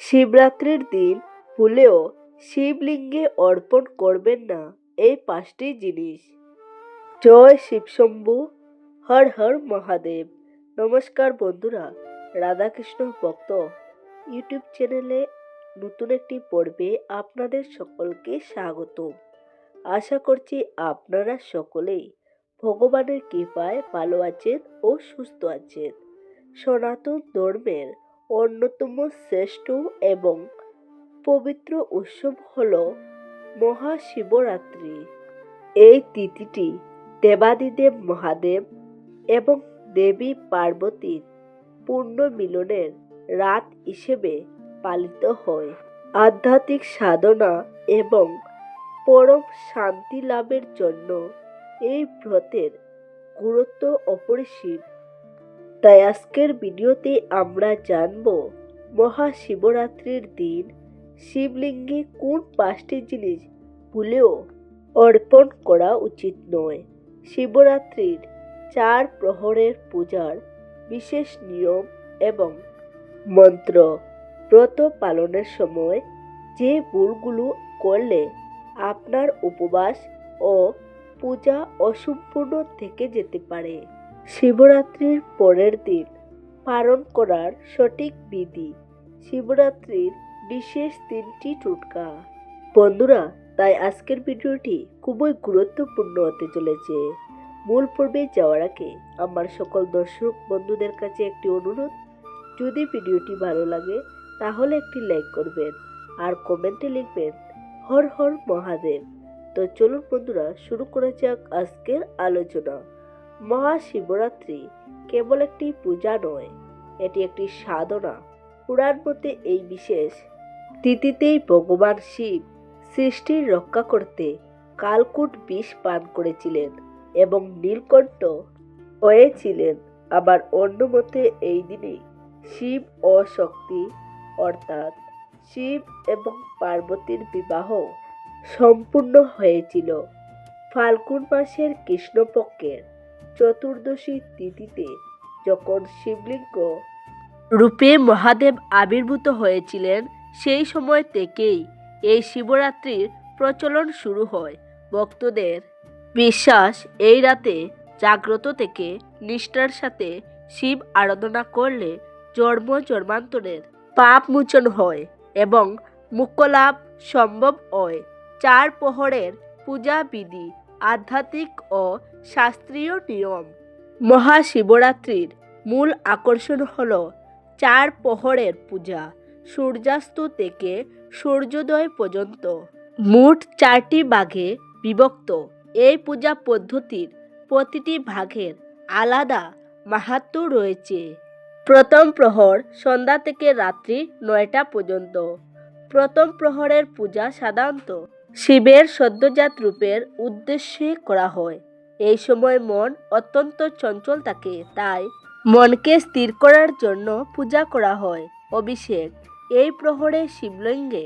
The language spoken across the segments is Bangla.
শিবরাত্রির দিন ভুলেও শিবলিঙ্গে অর্পণ করবেন না এই পাঁচটি জিনিস। জয় শিবশম্ভু, হর হর মহাদেব। নমস্কার বন্ধুরা, রাধাকৃষ্ণ ভক্ত ইউটিউব চ্যানেলে নতুন একটি পর্বে আপনাদের সকলকে স্বাগত আশা করছি আপনারা সকলেই ভগবানের কৃপায় ভালো আছেন ও সুস্থ আছেন। সনাতন ধর্মের অন্যতম শ্রেষ্ঠ এবং পবিত্র উৎসব হল মহাশিবরাত্রি। এই তিথিটি দেবাদিদেব মহাদেব এবং দেবী পার্বতীর পূর্ণ মিলনের রাত হিসেবে পালিত হয়। আধ্যাত্মিক সাধনা এবং পরম শান্তি লাভের জন্য এই ব্রতের গুরুত্ব অপরিসীম। তাই আজকের ভিডিওতে আমরা জানব মহাশিবরাত্রির দিন শিবলিঙ্গে কোন পাঁচটি জিনিস ভুলেও অর্পণ করা উচিত নয়। শিবরাত্রির চার প্রহরের পূজার বিশেষ নিয়ম এবং মন্ত্র ব্রত পালনের সময় যে ভুলগুলো করলে আপনার উপবাস ও পূজা অসম্পূর্ণ থেকে যেতে পারে। শিবরাত্রির পরের দিন পালন করার সঠিক বিধি। শিবরাত্রির বিশেষ তিনটি টুটকা। বন্ধুরা, তাই আজকের ভিডিওটি খুবই গুরুত্বপূর্ণ হতে চলেছে। মূল পর্বে যাওয়ার আগে আমার সকল দর্শক বন্ধুদের কাছে একটি অনুরোধ। যদি ভিডিওটি ভালো লাগে, তাহলে একটি লাইক করবেন আর কমেন্টে লিখবেন, হর হর মহাদেব। তো চলুন বন্ধুরা, শুরু করা যাক আজকের আলোচনা। মহাশিবরাত্রি কেবল একটি পূজা নয়, এটি একটি সাধনা। পুরাণ মতে এই বিশেষ তিথিতেই ভগবান শিব সৃষ্টির রক্ষা করতে কালকুট বিষ পান করেছিলেন এবং নীলকণ্ঠ হয়েছিলেন। আবার অন্য মতে এই দিনে শিব ও শক্তি অর্থাৎ শিব এবং পার্বতীর বিবাহ সম্পূর্ণ হয়েছিল। ফাল্গুন মাসের কৃষ্ণপক্ষের চতুর্দশী তিথিতে যখন শিবলিঙ্গ রূপে মহাদেব আবির্ভূত হয়েছিলেন, সেই সময় থেকেই এই শিবরাত্রির প্রচলন শুরু হয়। ভক্তদের বিশ্বাস এই রাতে জাগ্রত থেকে নিষ্ঠার সাথে শিব আরাধনা করলে জন্ম জন্মান্তরের পাপ মোচন হয় এবং মুক্যলাভ সম্ভব হয়। চার প্রহরের পূজা বিধি আধ্যাত্মিক ও শাস্ত্রীয় নিয়ম। মহাশিবরাত্রির মূল আকর্ষণ হল চার প্রহরের পূজা, সূর্যাস্ত থেকে সূর্যোদয় পর্যন্ত। মোট চারটি ভাগে বিভক্ত। এই পূজা পদ্ধতির প্রতিটি ভাগের আলাদা মাহাত্ম্য রয়েছে। প্রথম প্রহর সন্ধ্যা থেকে রাত্রি নয়টা পর্যন্ত। প্রথম প্রহরের পূজা সাধারণত শিবের সদ্যজাত রূপের উদ্দেশ্যে করা হয়। এই সময় মন অত্যন্ত চঞ্চল থাকে, তাই মনকে স্থির করার জন্য পূজা করা হয়। অভিষেক, এই প্রহরে শিবলিঙ্গে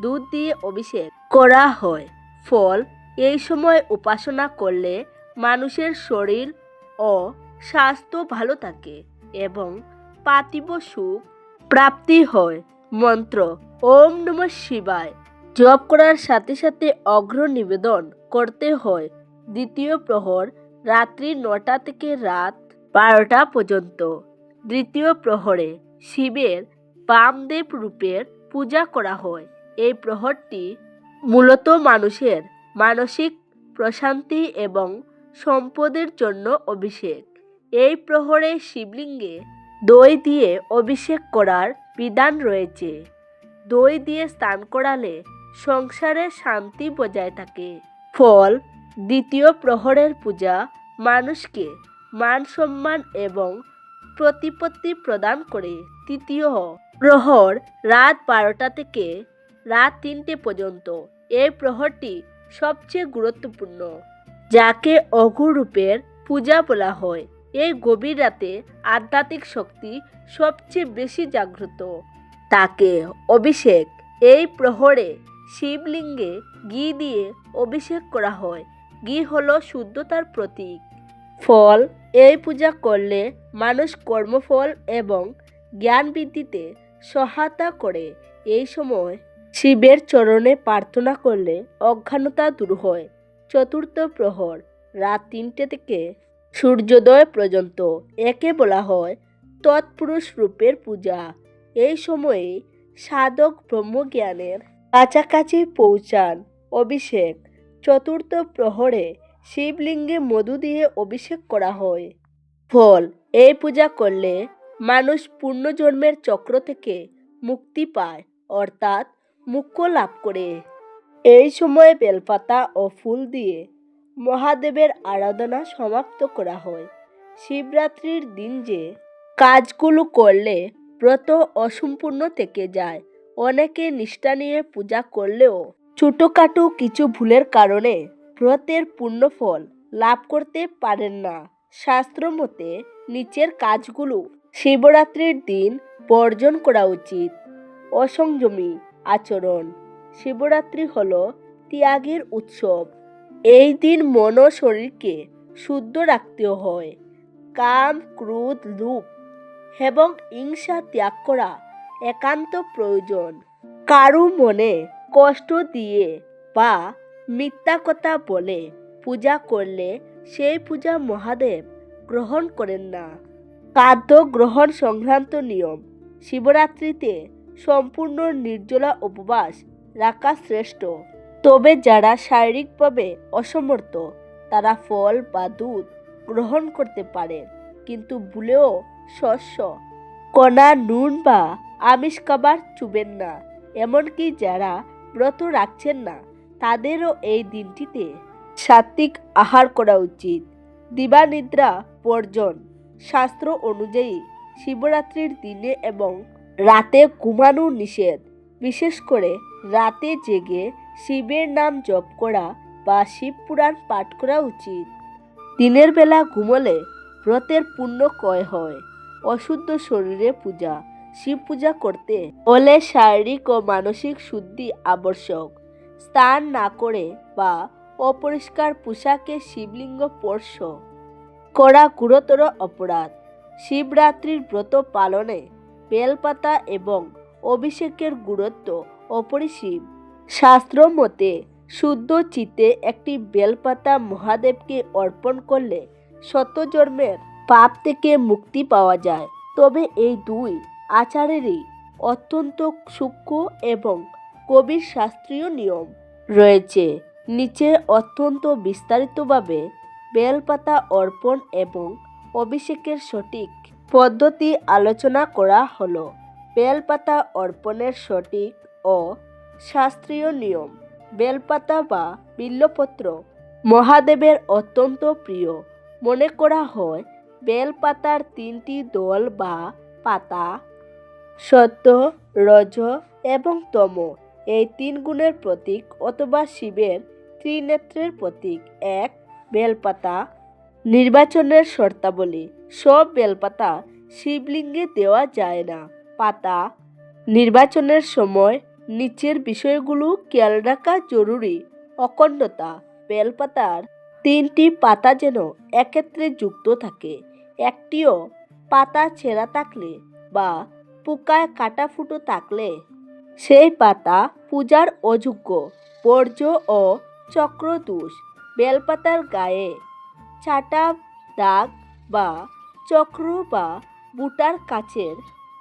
দুধ দিয়ে অভিষেক করা হয়। ফল, এই সময় উপাসনা করলে মানুষের শরীর ও স্বাস্থ্য ভালো থাকে এবং পাতিব সুখ প্রাপ্তি হয়। মন্ত্র, ওম নম শিবায়। জপ করার সাথে সাথে অগ্র নিবেদন করতে হয়। দ্বিতীয় প্রহর, রাত্রি নটা থেকে রাত বারোটা পর্যন্ত। দ্বিতীয় প্রহরে, শিবের বামদেব রূপের পূজা করা হয়। এই প্রহরটি মূলত মানুষের মানসিক প্রশান্তি এবং সম্পদের জন্য অভিষেক। এই প্রহরে শিবলিঙ্গে দই দিয়ে অভিষেক করার বিধান রয়েছে। দই দিয়ে স্নান করালে সংসারে শান্তি বজায় থাকে। ফল, দ্বিতীয় প্রহরের পূজা মানুষকে মান সম্মান এবং প্রতিপত্তি প্রদান করে। তৃতীয় প্রহর রাত বারোটা থেকে রাত তিনটে পর্যন্ত। এই প্রহরটি সবচেয়ে গুরুত্বপূর্ণ, যাকে অঘুরূপের পূজা বলা হয়। এই গভীর রাতে আধ্যাত্মিক শক্তি সবচেয়ে বেশি জাগ্রত। তাকে অভিষেক এই প্রহরে শিবলিঙ্গে ঘি দিয়ে অভিষেক করা হয়। ঘি হলো শুদ্ধতার প্রতীক। ফল, এই পূজা করলে মানুষ কর্মফল এবং জ্ঞান বৃদ্ধিতে সহায়তা করে। এই সময় শিবের চরণে প্রার্থনা করলে অজ্ঞানতা দূর হয়। চতুর্থ প্রহর, রাত তিনটে থেকে সূর্যোদয় পর্যন্ত একে বলা হয় তৎপুরুষ রূপের পূজা। এই সময়ে সাধক ব্রহ্মজ্ঞানের কাছাকাছি পৌঁছান। অভিষেক। চতুর্থ প্রহরে শিবলিঙ্গে মধু দিয়ে অভিষেক করা হয়। ফল। এই পূজা করলে মানুষ পূর্ণজন্মের চক্র থেকে মুক্তি পায়, অর্থাৎ মুক্ষ লাভ করে। এই সময়ে বেলপাতা ও ফুল দিয়ে মহাদেবের আরাধনা সমাপ্ত করা হয়। শিবরাত্রির দিন যে কাজগুলো করলে ব্রত অসম্পূর্ণ থেকে যায় অনেকে নিষ্ঠা নিয়ে পূজা করলেও ছোটোখাটো কিছু ভুলের কারণে ব্রতের পূর্ণফল লাভ করতে পারেন না। শাস্ত্র মতে নিচের কাজগুলো শিবরাত্রির দিন বর্জন করা উচিত। অসংযমী আচরণ। শিবরাত্রি হল ত্যাগের উৎসব। এই দিন মন ও শরীরকে শুদ্ধ রাখতে হয়। কাম, ক্রোধ, লোভ এবং হিংসা ত্যাগ করা একান্ত প্রয়োজন। কারু মনে কষ্ট দিয়ে বা মিথ্যা কথা বলে পূজা করলে সেই পূজা মহাদেব গ্রহণ করেন না। খাদ্য গ্রহণ সংক্রান্ত নিয়ম। শিবরাত্রিতে সম্পূর্ণ নির্জলা উপবাস রাখা শ্রেষ্ঠ। তবে যারা শারীরিকভাবে অসমর্থ, তারা ফল বা দুধ গ্রহণ করতে পারে, কিন্তু ভুলেও শস্য, কণা, নুন বা আমিষ খাবার চুবেন না, এমনকি যারা ব্রত রাখছেন না, তাদেরও এই দিনটিতে সাত্বিক আহার করা উচিত। দিবানিদ্রা বর্জন। শাস্ত্র অনুযায়ী শিবরাত্রির দিনে এবং রাতে ঘুমানো নিষেধ। বিশেষ করে রাতে জেগে শিবের নাম জপ করা বা শিব পুরাণ পাঠ করা উচিত। দিনের বেলা ঘুমলে ব্রতের পুণ্য ক্ষয় হয়। অশুদ্ধ শরীরে পূজা। শিব পূজা করতে। হলে শারীরিক ও মানসিক শুদ্ধি আবশ্যক। স্নান না করে বা অপরিষ্কার পোশাকে শিবলিঙ্গ স্পর্শ করা গুরুতর অপরাধ। শিবরাত্রির ব্রত পালনে বেলপাতা এবং অভিষেকের গুরুত্ব অপরিসীম। শাস্ত্র মতে, শুদ্ধ চিতে একটি বেলপাতা মহাদেবকে অর্পণ করলে শত জন্মের পাপ থেকে মুক্তি পাওয়া যায়। তবে এই দুই আচারেরই অত্যন্ত সূক্ষ্ম এবং কবির শাস্ত্রীয় নিয়ম। রয়েছে নিচে অত্যন্ত বিস্তারিতভাবে বেলপাতা অর্পণ এবং অভিষেকের সঠিক পদ্ধতি আলোচনা করা হলো। বেলপাতা অর্পণের সঠিক ও শাস্ত্রীয় নিয়ম। বেলপাতা বা বিল্লপত্র মহাদেবের অত্যন্ত প্রিয়। মনে করা হয়, বেলপাতার তিনটি দল বা পাতা সত্য রজ এবং তম। এই তিন গুণের প্রতীক অথবা শিবের ত্রিনেত্রের প্রতীক। এক, বেলপাতা নির্বাচনের শর্তাবলী। সব বেলপাতা শিবলিঙ্গে দেওয়া যায় না। পাতা নির্বাচনের সময় নিচের বিষয়গুলো খেয়াল রাখা জরুরি। অখণ্ডতা। বেলপাতার তিনটি পাতা যেন একত্রে যুক্ত থাকে। একটিও পাতা ছেঁড়া থাকলে বা পোকায় কাটা ফুটো থাকলে সেই পাতা পূজার অযোগ্য, বর্জ্য ও চক্রদোষ। বেলপাতার গায়ে চাটা দাগ বা চক্র বা বুটার কাছের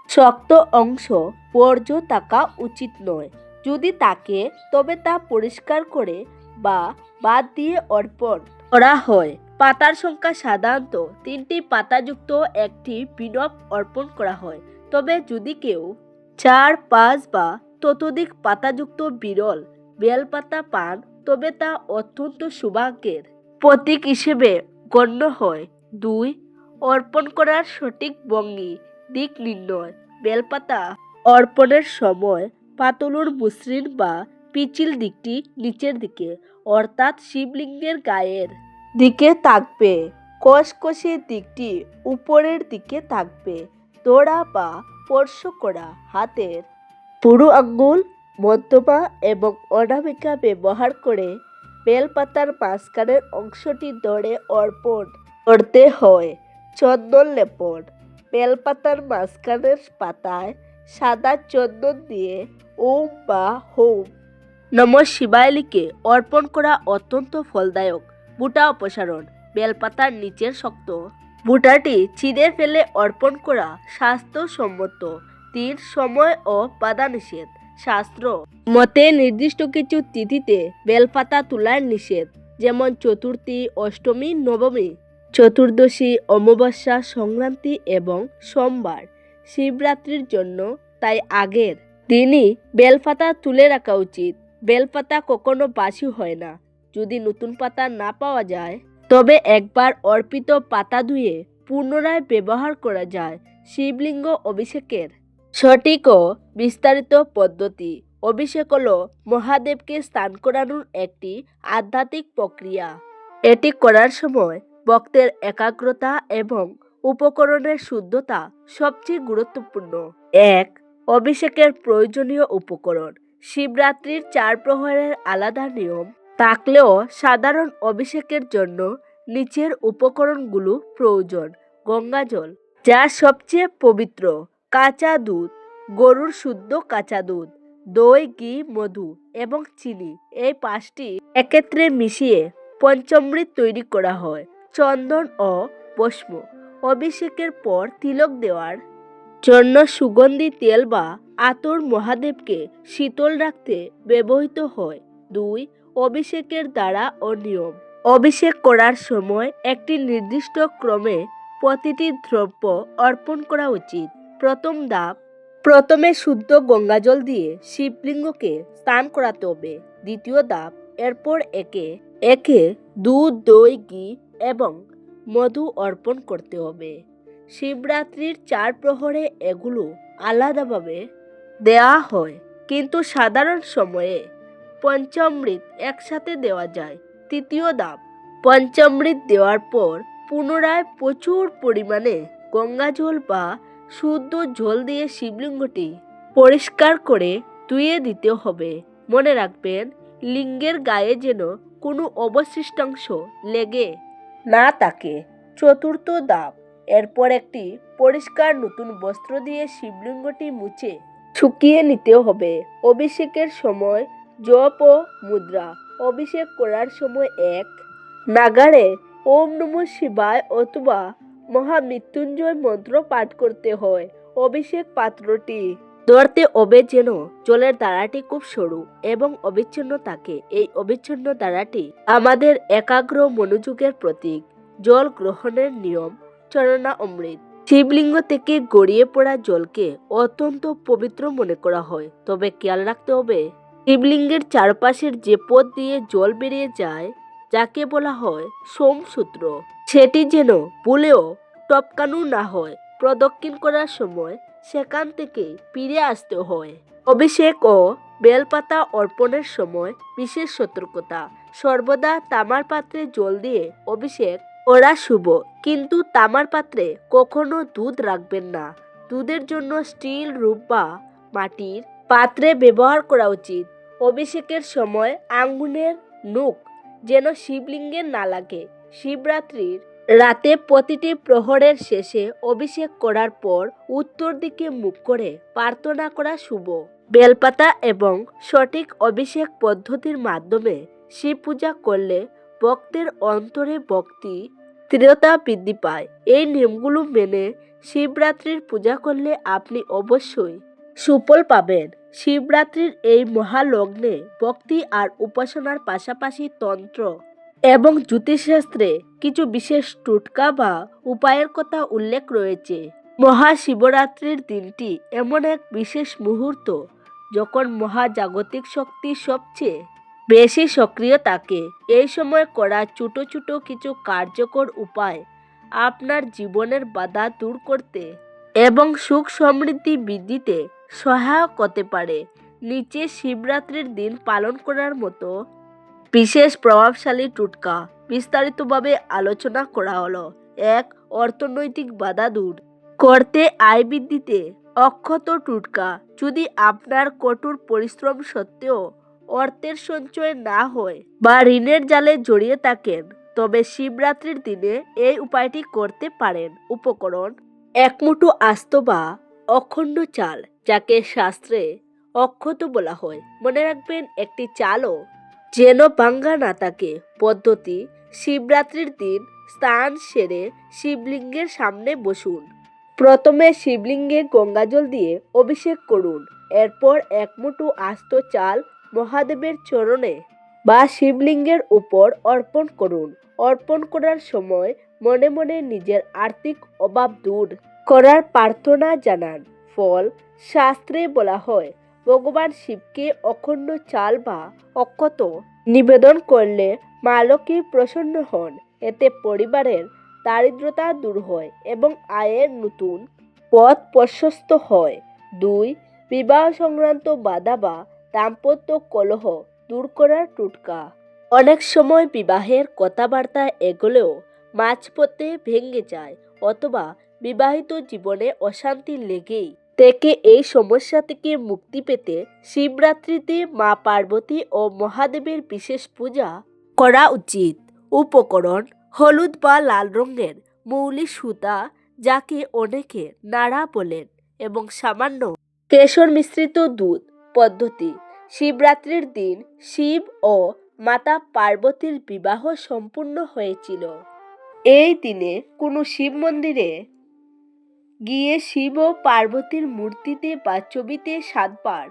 শক্ত অংশ বর্জ্য থাকা উচিত নয়। যদি তাকে তবে তা পরিষ্কার করে বা বাদ দিয়ে অর্পণ করা হয়। পাতার সংখ্যা সাধারণত তিনটি পাতাযুক্ত একটি বিনব অর্পণ করা হয়। তবে যদি কেউ চার, পাঁচ বা ততোধিক পাতাযুক্ত বিরল বেলপাতা পান, তবে তা অত্যন্ত সৌভাগ্যের প্রতীক হিসেবে গণ্য হয়। দুই, অর্পণ করার সঠিক ভঙ্গি, দিক নির্ণয়। বেলপাতা অর্পণের সময় পাতলুর মসৃণ বা পিচিল দিকটি নিচের দিকে, অর্থাৎ শিবলিঙ্গের গায়ের দিকে থাকবে। কষকষে দিকটি উপরের দিকে থাকবে। দোড়া বা স্পর্শ করা, হাতের পুরু আঙ্গুল, মধ্যমা এবং অনামিকা ব্যবহার করে বেলপাতার মাঝখানের অংশটি ধরে অর্পণ করতে হয়। চন্দন লেপন, বেলপাতার মাঝখানের পাতায় সাদা চন্দন দিয়ে ওম বা হোম নম শিবায় লিখে অর্পণ করা অত্যন্ত ফলদায়ক। বুটা অপসারণ, বেলপাতার নিচের শক্ত বুটাটি ছিঁড়ে ফেলে অর্পণ করা স্বাস্থ্যসম্মত তিন সময় ও বাধা নিষেধ শাস্ত্র। মতে নির্দিষ্ট কিছু তিথিতে বেলপাতা তোলার নিষেধ, যেমন চতুর্থী, অষ্টমী, নবমী, চতুর্দশী, অমাবস্যা, সংক্রান্তি এবং সোমবার, শিবরাত্রির জন্য। তাই আগের দিনই বেলপাতা তুলে রাখা উচিত। বেলপাতা কখনো বাসি হয় না। যদি নতুন পাতা না পাওয়া যায় তবে একবার অর্পিত পাতা ধুয়ে পুনরায় ব্যবহার করা যায়, শিবলিঙ্গ অভিষেকের। সঠিক ও বিস্তারিত পদ্ধতি, অভিষেক হলো মহাদেবকে স্নান করানোর একটি আধ্যাত্মিক প্রক্রিয়া। এটি করার সময় ভক্তের একাগ্রতা এবং উপকরণের শুদ্ধতা সবচেয়ে গুরুত্বপূর্ণ। এক, অভিষেকের প্রয়োজনীয় উপকরণ, শিবরাত্রির চার প্রহরের আলাদা নিয়ম। থাকলেও সাধারণ অভিষেকের জন্য নিচের উপকরণগুলো প্রয়োজন গঙ্গাজল যা সবচেয়ে পবিত্র, কাঁচা দুধ, গরুর শুদ্ধ কাঁচা দুধ, দই, ঘি, মধু এবং চিনি। এই পাঁচটি একত্রে মিশিয়ে পঞ্চমৃত তৈরি করা হয়, চন্দন ও ভস্ম অভিষেকের পর তিলক দেওয়ার জন্য সুগন্ধি তেল বা আতর মহাদেবকে শীতল রাখতে ব্যবহৃত হয়। দুই অভিষেকের দ্বারা ও নিয়ম অভিষেক করার সময় একটি নির্দিষ্ট ক্রমে প্রতিটি দ্রব্য অর্পণ করা উচিত। প্রথম ধাপ প্রথমে শুদ্ধ গঙ্গাজল দিয়ে শিবলিঙ্গকে স্নান করাতে হবে। দ্বিতীয় ধাপ এরপর একে একে দুধ, দই, ঘি এবং মধু অর্পণ করতে হবে। শিবরাত্রির চার প্রহরে এগুলো আলাদাভাবে দেওয়া হয়। কিন্তু সাধারণ সময়ে পঞ্চামৃত একসাথে দেওয়া যায়। তৃতীয় ধাপ পঞ্চামৃত দেওয়ার পর পুনরায় প্রচুর পরিমাণে গঙ্গাজল বা শুদ্ধ জল দিয়ে শিবলিঙ্গটি পরিষ্কার করে ধুয়ে দিতে হবে। মনে রাখবেন, লিঙ্গের গায়ে যেন কোনো অবশিষ্টাংশ লেগে না থাকে। চতুর্থ ধাপ এরপর একটি পরিষ্কার নতুন বস্ত্র দিয়ে শিবলিঙ্গটি মুছে শুকিয়ে নিতে হবে। অভিষেকের সময় জপ ও মুদ্রা অভিষেক করার সময় এক। নাগারে ওম নম শিবায় অথবা মহামৃত্যুঞ্জয় মন্ত্র পাঠ করতে হয় অভিষেক পাত্রটি। ধরতে হবে যেন জলের দ্বারাটি খুব সরু এবং অবিচ্ছিন্ন থাকে। এই অবিচ্ছিন্ন ধারাটি আমাদের একাগ্র মনোযোগের প্রতীক। জল গ্রহণের নিয়ম চরণা অমৃত শিবলিঙ্গ থেকে গড়িয়ে পড়া জলকে অত্যন্ত পবিত্র মনে করা হয়। তবে খেয়াল রাখতে হবে শিবলিঙ্গের চারপাশের যে পথ দিয়ে জল বেরিয়ে যায়, যাকে বলা হয় সোমসূত্র। সেটি যেন ভুলেও টপকানো না হয়। প্রদক্ষিণ করার সময় সেখান থেকে ফিরে আসতে হয়। অভিষেক ও বেলপাতা অর্পণের সময় বিশেষ সতর্কতা। সর্বদা তামার পাত্রে জল দিয়ে অভিষেক করা শুভ। কিন্তু তামার পাত্রে কখনো দুধ রাখবেন না। দুধের জন্য স্টিল, রূপ বা মাটির পাত্রে ব্যবহার করা উচিত। অভিষেকের সময় আঙ্গুনের নুক যেন শিবলিঙ্গের না লাগে। শিবরাত্রির রাতে প্রতিটি প্রহরের শেষে অভিষেক করার পর উত্তর দিকে মুখ করে প্রার্থনা করা শুভ। বেলপাতা এবং সঠিক অভিষেক পদ্ধতির মাধ্যমে শিব পূজা করলে ভক্তের অন্তরে ভক্তি, স্থিরতা বৃদ্ধি পায়। এই নিয়মগুলো মেনে শিবরাত্রির পূজা করলে আপনি অবশ্যই সুফল পাবেন। শিবরাত্রির এই মহালগ্নে ভক্তি আর উপাসনার পাশাপাশি তন্ত্র এবং জ্যোতিষশাস্ত্রে কিছু বিশেষ টুটকা বা উপায়ের কথা উল্লেখ রয়েছে। মহাশিবরাত্রির দিনটি এমন এক বিশেষ মুহূর্ত যখন মহাজাগতিক শক্তি সবচেয়ে বেশি সক্রিয় থাকে। এই সময় করা ছোট ছোট কিছু কার্যকর উপায় আপনার জীবনের বাধা দূর করতে এবং সুখ সমৃদ্ধি বৃদ্ধিতে সহায়ক হতে পারে। নিচে শিবরাত্রির দিন পালন করার মতো বিশেষ প্রভাবশালী টুটকা বিস্তারিতভাবে আলোচনা করা হলো। এক, অর্থনৈতিক বাধা দূর। করতে আয় বৃদ্ধিতে অক্ষত টুটকা। যদি আপনার কঠোর পরিশ্রম সত্ত্বেও অর্থের সঞ্চয় না হয় বা ঋণের জালে জড়িয়ে থাকেন, তবে শিবরাত্রির দিনে এই উপায়টি করতে পারেন। উপকরণ, এক মুঠো আস্ত বা অখণ্ড চাল। যাকে শাস্ত্রে অক্ষত বলা হয়। মনে রাখবেন, একটি চালও যেন ভাঙ্গা না থাকে, পদ্ধতি শিবরাত্রির দিন স্নান সেরে শিবলিঙ্গের সামনে বসুন। প্রথমে শিবলিঙ্গে গঙ্গাজল দিয়ে অভিষেক করুন। এরপর এক মুঠো আস্ত চাল মহাদেবের চরণে বা শিবলিঙ্গের উপর অর্পণ করুন। অর্পণ করার সময় মনে মনে নিজের আর্থিক অভাব দূর করার প্রার্থনা জানান। ফল শাস্ত্রে বলা হয়, ভগবান শিবকে অখণ্ড চাল বা অক্ষত নিবেদন করলে মা লক্ষ্মী প্রসন্ন হন। এতে পরিবারের দারিদ্রতা দূর হয় এবং আয়ের নতুন পথ প্রশস্ত হয়। দুই, বিবাহ সংক্রান্ত বাধা বা দাম্পত্য কলহ দূর করার টুটকা। অনেক সময় বিবাহের কথাবার্তা এগোলেও মাঝপথে ভেঙে যায় অথবা বিবাহিত জীবনে অশান্তি লেগেই থেকে এই সমস্যা থেকে মুক্তি পেতে শিবরাত্রিতে মা পার্বতী ও মহাদেবের বিশেষ পূজা করা উচিত। উপকরণ হলুদ বা লাল রঙের মৌলি সুতা, যাকে অনেকে নাড়া বলেন, এবং সামান্য কেশর মিশ্রিত দুধ পদ্ধতি। শিবরাত্রির দিন শিব ও মাতা পার্বতীর বিবাহ সম্পূর্ণ হয়েছিল। এই দিনে কোনো শিব মন্দিরে গিয়ে শিব ও পার্বতীর মূর্তিতে বা ছবিতে সাতবার।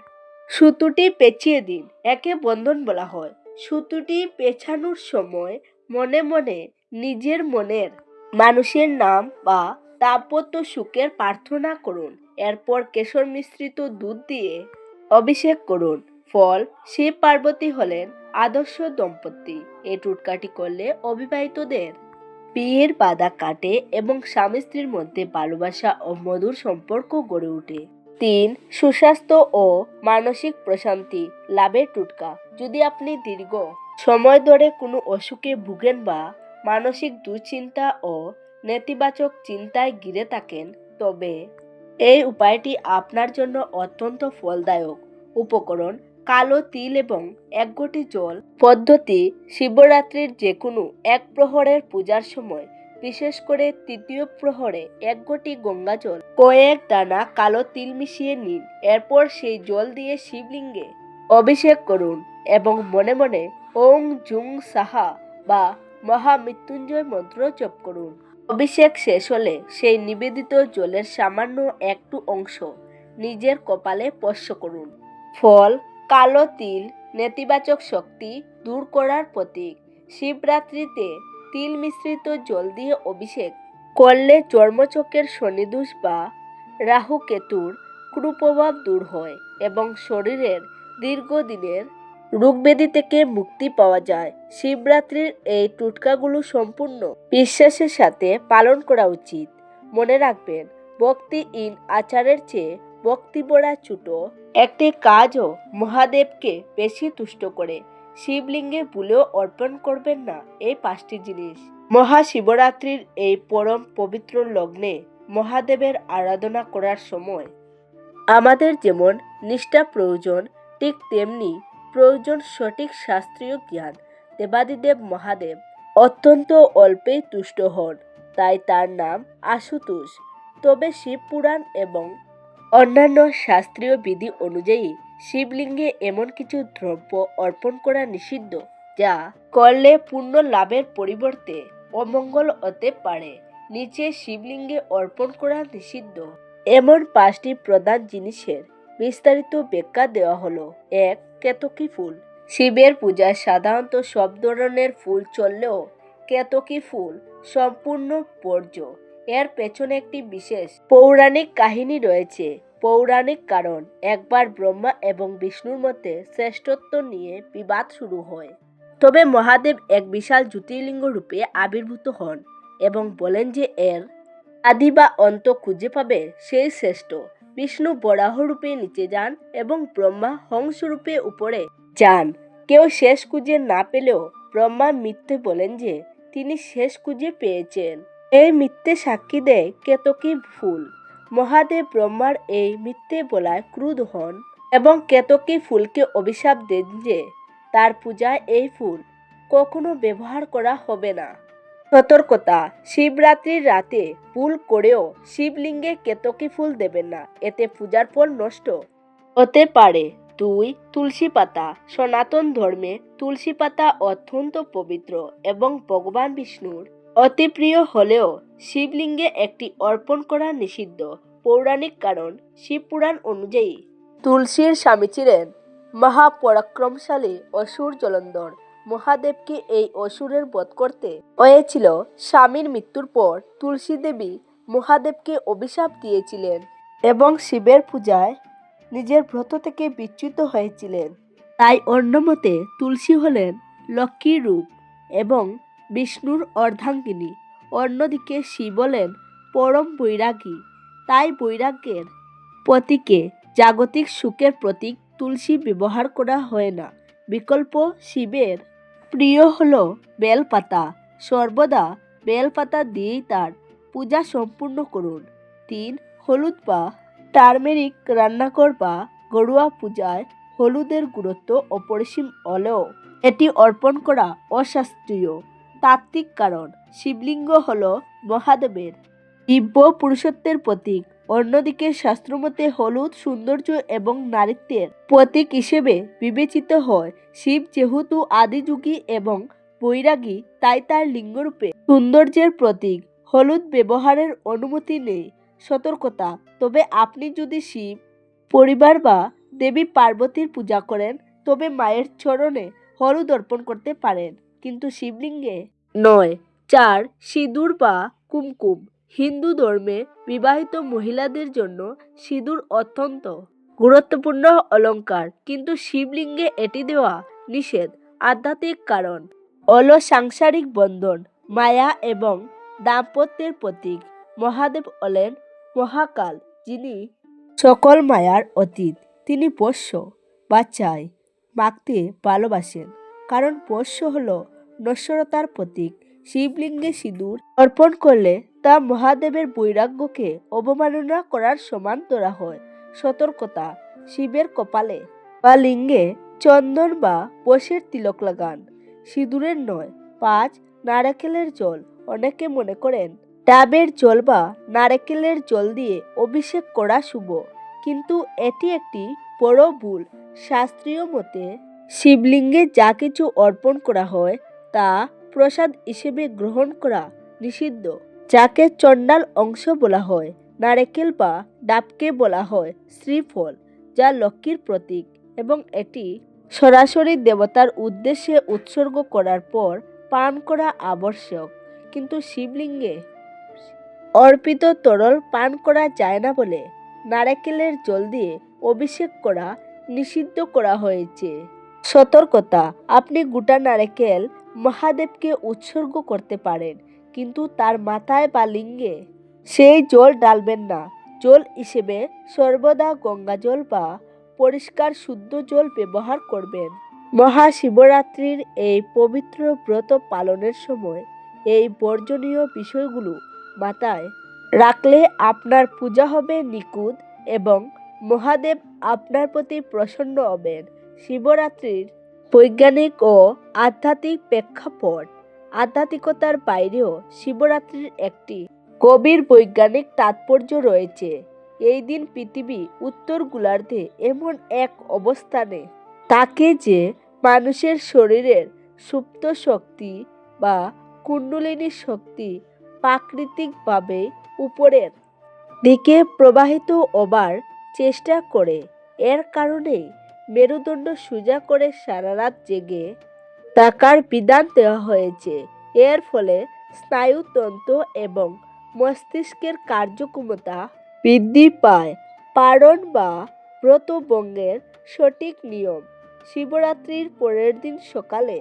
সুতুটি পেঁচিয়ে দিন, একে বন্ধন বলা হয়। সুতুটি পেছানোর সময় মনে মনে নিজের মনের মানুষের নাম বা দাম্পত্য সুখের প্রার্থনা করুন। এরপর কেশর মিশ্রিত দুধ দিয়ে অভিষেক করুন। ফল, শিব পার্বতী হলেন আদর্শ দম্পতি। এই টুটকাটি করলে অবিবাহিতদের বিয়ের বাধা কাটে এবং স্বামী স্ত্রীর মধ্যে ভালোবাসা ও মধুর সম্পর্ক গড়ে ওঠে। তিন, সুস্বাস্থ্য ও মানসিক প্রশান্তি, লাভের টুটকা। যদি আপনি দীর্ঘ সময় ধরে কোনো অসুখে ভুগেন বা মানসিক দুশ্চিন্তা ও নেতিবাচক চিন্তায় ঘিরে থাকেন, তবে এই উপায়টি আপনার জন্য অত্যন্ত ফলদায়ক। উপকরণ কালো তিল এবং এক ঘটি জল। পদ্ধতি শিবরাত্রির যে কোনো এক প্রহরের পূজার সময়, বিশেষ করে তৃতীয় প্রহরে এক ঘটি গঙ্গা জল। কয়েক দানা কালো তিল মিশিয়ে নিন, এরপর সেই জল দিয়ে শিবলিঙ্গে অভিষেক করুন এবং মনে মনে ওং জুং সাহা বা মহামৃত্যুঞ্জয় মন্ত্র জপ করুন। অভিষেক শেষ হলে সেই নিবেদিত জলের সামান্য একটু অংশ নিজের কপালে স্পর্শ করুন। ফল কালো তিল নেতিবাচক শক্তি দূর করার প্রতীক। শিবরাত্রিতে তিল মিশ্রিত জল দিয়ে অভিষেক করলে চর্মচকের শনিদোষ বা রাহু কেতুর কুপ্রভাব দূর হয় এবং শরীরের দীর্ঘদিনের রোগব্যাধি থেকে মুক্তি পাওয়া যায়। শিবরাত্রির এই টুটকাগুলো সম্পূর্ণ বিশ্বাসের সাথে পালন করা উচিত। মনে রাখবেন, ভক্তি ইন আচারের চেয়ে ভক্তি বড়া ছুটো একটি কাজও মহাদেবকে বেশি তুষ্ট করে। শিবলিঙ্গে ভুলেও অর্পণ করবেন না এই পাঁচটি জিনিস। মহাশিবরাত্রির এই পরম পবিত্র লগ্নে মহাদেবের আরাধনা করার সময় আমাদের যেমন নিষ্ঠা প্রয়োজন, ঠিক তেমনি প্রয়োজন সঠিক শাস্ত্রীয় জ্ঞান, দেবাদিদেব মহাদেব অত্যন্ত অল্পেই তুষ্ট হন, তাই তার নাম আশুতোষ। তবে শিব পুরাণ এবং অন্যান্য শাস্ত্রীয় বিধি অনুযায়ী শিবলিঙ্গে এমন কিছু দ্রব্য অর্পণ করা নিষিদ্ধ, যা করলে পূর্ণ লাভের পরিবর্তে অমঙ্গল হতে পারে। নিচে শিবলিঙ্গে অর্পণ করা নিষিদ্ধ। এমন পাঁচটি প্রধান জিনিসের বিস্তারিত ব্যাখ্যা দেওয়া হলো। এক, কেতকী ফুল। শিবের পূজায় সাধারণত সব ধরনের ফুল চললেও কেতকী ফুল সম্পূর্ণ বর্জ্য। এর পেছনে একটি বিশেষ পৌরাণিক কাহিনী রয়েছে। পৌরাণিক কারণ, একবার ব্রহ্মা এবং বিষ্ণুর মধ্যে শ্রেষ্ঠত্ব নিয়ে বিবাদ শুরু হয়। তবে মহাদেব এক বিশাল জ্যোতির্লিঙ্গ রূপে আবির্ভূত হন এবং বলেন যে এর আদি বা অন্ত খুঁজে পাবে সেই শ্রেষ্ঠ। বিষ্ণু বরাহ রূপে নিচে যান এবং ব্রহ্মা হংস রূপে উপরে যান। কেউ শেষ খুঁজে না পেলেও ব্রহ্মা মিথ্যে বলেন যে তিনি শেষ খুঁজে পেয়েছেন। এই মিথ্যে সাক্ষী দেয় কেতকী ফুল মহাদেব ব্রহ্মার এই মিথ্যে বলায় ক্রুধ হন এবং কেতকী ফুলকে অভিশাপ দেন যে তার পূজায় এই ফুল কখনো ব্যবহার করা হবে না। সতর্কতা, শিবরাত্রির রাতে ভুল করেও শিবলিঙ্গে কেতকী ফুল দেবেন না, এতে পূজার ফল নষ্ট? হতে পারে, দুই, তুলসী পাতা, সনাতন ধর্মে তুলসী পাতা অত্যন্ত পবিত্র এবং ভগবান বিষ্ণুর অতি প্রিয় হলেও শিবলিঙ্গে একটি অর্পণ করা নিষিদ্ধ। পৌরাণিক কারণ, শিবপুরাণ অনুযায়ী তুলসীর স্বামী ছিলেন মহাপরাক্রমশালী অসুর জলন্ধর। মহাদেবকে এই অসুরের বধ করতে হয়েছিল। স্বামীর মৃত্যুর পর তুলসী দেবী মহাদেবকে অভিশাপ দিয়েছিলেন এবং শিবের পূজায় নিজের ব্রত থেকে বিচ্যুত হয়েছিলেন। তাই অন্যমতে তুলসী হলেন লক্ষ্মীর রূপ এবং বিষ্ণুর অর্ধাঙ্গিনী। অন্যদিকে শিব হলেন পরম বৈরাগী। তাই বৈরাগ্যের প্রতীকে জাগতিক সুখের প্রতীক তুলসী ব্যবহার করা হয় না। বিকল্প শিবের প্রিয় হল বেলপাতা। সর্বদা বেলপাতা দিয়েই তার পূজা সম্পূর্ণ করুন। তিন, হলুদ বা টার্মেরিক রান্নাঘর বা গড়ুয়া পূজায় হলুদের গুরুত্ব অপরিসীম হলেও এটি অর্পণ করা অশাস্ত্রীয়। তাত্ত্বিক কারণ। শিবলিঙ্গ হল মহাদেবের। দিব্য পুরুষত্বের প্রতীক। অন্যদিকে শাস্ত্রমতে হলুদ সৌন্দর্য এবং নারীত্বের প্রতীক হিসেবে বিবেচিত হয়। শিব যেহেতু আদিযুগী এবং বৈরাগী, তাই তার লিঙ্গরূপে সৌন্দর্যের প্রতীক। হলুদ ব্যবহারের অনুমতি নেই। সতর্কতা। তবে আপনি যদি শিব, পরিবার বা দেবী পার্বতীর পূজা করেন, তবে মায়ের চরণে হলুদ অর্পণ করতে পারেন। কিন্তু শিবলিঙ্গে নয়। চার, সিঁদুর বা কুমকুম। হিন্দু ধর্মে বিবাহিত মহিলাদের জন্য সিঁদুর অত্যন্ত গুরুত্বপূর্ণ অলংকার। কিন্তু শিবলিঙ্গে এটি দেওয়া নিষেধ, আধ্যাত্মিক কারণ। অল সাংসারিক বন্ধন, মায়া এবং দাম্পত্যের প্রতীক। মহাদেব হলেন মহাকাল, যিনি সকল মায়ার অতীত। তিনি পোষ্য বা চাই মাখতে ভালোবাসেন। কারণ পোষ্য হল নশ্বরতার প্রতীক। শিবলিঙ্গে সিঁদুর অর্পণ করলে তা মহাদেবের বৈরাগ্যকে অবমাননা করার সমান ধরা হয়। সতর্কতা, শিবের কপালে বা লিঙ্গে চন্দন বা পোষের তিলক লাগান। সিঁদুরের নয়, পাঁচ নারকেলের জল। অনেকে মনে করেন ডাবের জল বা নারকেলের জল দিয়ে অভিষেক করা শুভ। কিন্তু এটি একটি বড় ভুল। শাস্ত্রীয় মতে শিবলিঙ্গে যা কিছু অর্পণ করা হয়, তা প্রসাদ হিসেবে গ্রহণ করা নিষিদ্ধ। যাকে চণ্ডাল অংশ বলা হয়, নারকেল বা ডাবকে বলা হয় শ্রীফল, যা লক্ষ্মীর প্রতীক এবং এটি সরাসরি দেবতার উদ্দেশ্যে উৎসর্গ করার পর পান করা আবশ্যক। কিন্তু শিবলিঙ্গে অর্পিত তরল পান করা যায় না বলে নারকেলের জল দিয়ে অভিষেক করা নিষিদ্ধ করা হয়েছে। সতর্কতা। আপনি গোটা নারকেল মহাদেবকে উৎসর্গ করতে পারেন, কিন্তু তার মাথায় বা লিঙ্গে সেই জল ডালবেন না। জল হিসেবে সর্বদা গঙ্গা জল বা পরিষ্কার শুদ্ধ জল ব্যবহার করবেন। মহাশিবরাত্রির এই পবিত্র ব্রত পালনের সময় এই বর্জনীয় বিষয়গুলো মাথায় রাখলে আপনার পূজা হবে নিখুঁত এবং মহাদেব আপনার প্রতি প্রসন্ন হবেন। শিবরাত্রির বৈজ্ঞানিক ও আধ্যাত্মিক প্রেক্ষাপট। আধ্যাত্মিকতার বাইরেও শিবরাত্রির একটি গভীর বৈজ্ঞানিক তাৎপর্য রয়েছে। এই দিন পৃথিবী উত্তর গোলার্ধে এমন এক অবস্থানে তাকে যে মানুষের শরীরের সুপ্ত শক্তি বা কুণ্ডলিনী শক্তি প্রাকৃতিকভাবে উপরের দিকে প্রবাহিত হবার চেষ্টা করে। এর কারণেই মেরুদণ্ড সোজা করে সারা রাত জেগে থাকার বিধান দেওয়া হয়েছে। এর ফলে স্নায়ুতন্ত্র এবং মস্তিষ্কের কার্যক্ষমতা বৃদ্ধি পায়। পারণ বা ব্রতভঙ্গের সঠিক নিয়ম শিবরাত্রির পরের দিন সকালে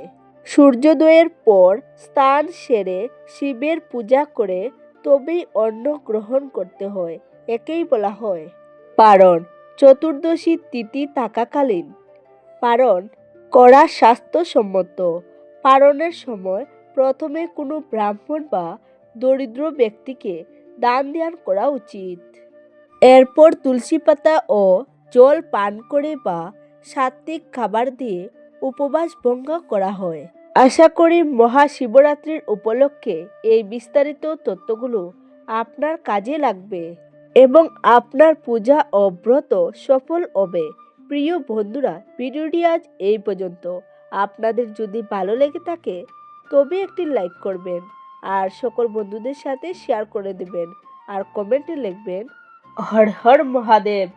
সূর্যোদয়ের পর স্থান সেরে শিবের পূজা করে তবেই অন্ন গ্রহণ করতে হয়। একেই বলা হয় পারণ চতুর্দশী তিথি থাকাকালীন পারণ করা স্বাস্থ্যসম্মত। পারণের সময় প্রথমে কোনো ব্রাহ্মণ বা দরিদ্র ব্যক্তিকে দান ধ্যান করা উচিত। এরপর তুলসী পাতা ও জল পান করে বা সাত্বিক খাবার দিয়ে উপবাস ভঙ্গ করা হয়। আশা করি মহাশিবরাত্রির উপলক্ষে এই বিস্তারিত তথ্যগুলো আপনার কাজে লাগবে। এবং আপনার পূজা ও ব্রত সফল হবে। প্রিয় বন্ধুরা, ভিডিওটি আজ এই পর্যন্ত। আপনাদের যদি ভালো লেগে থাকে, তবে একটি লাইক করবেন আর সকল বন্ধুদের সাথে শেয়ার করে দেবেন আর কমেন্টে লিখবেন, হর হর মহাদেব।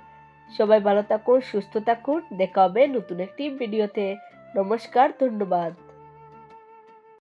সবাই ভালো থাকুন, সুস্থ থাকুন। দেখা হবে নতুন একটি ভিডিওতে। নমস্কার, ধন্যবাদ।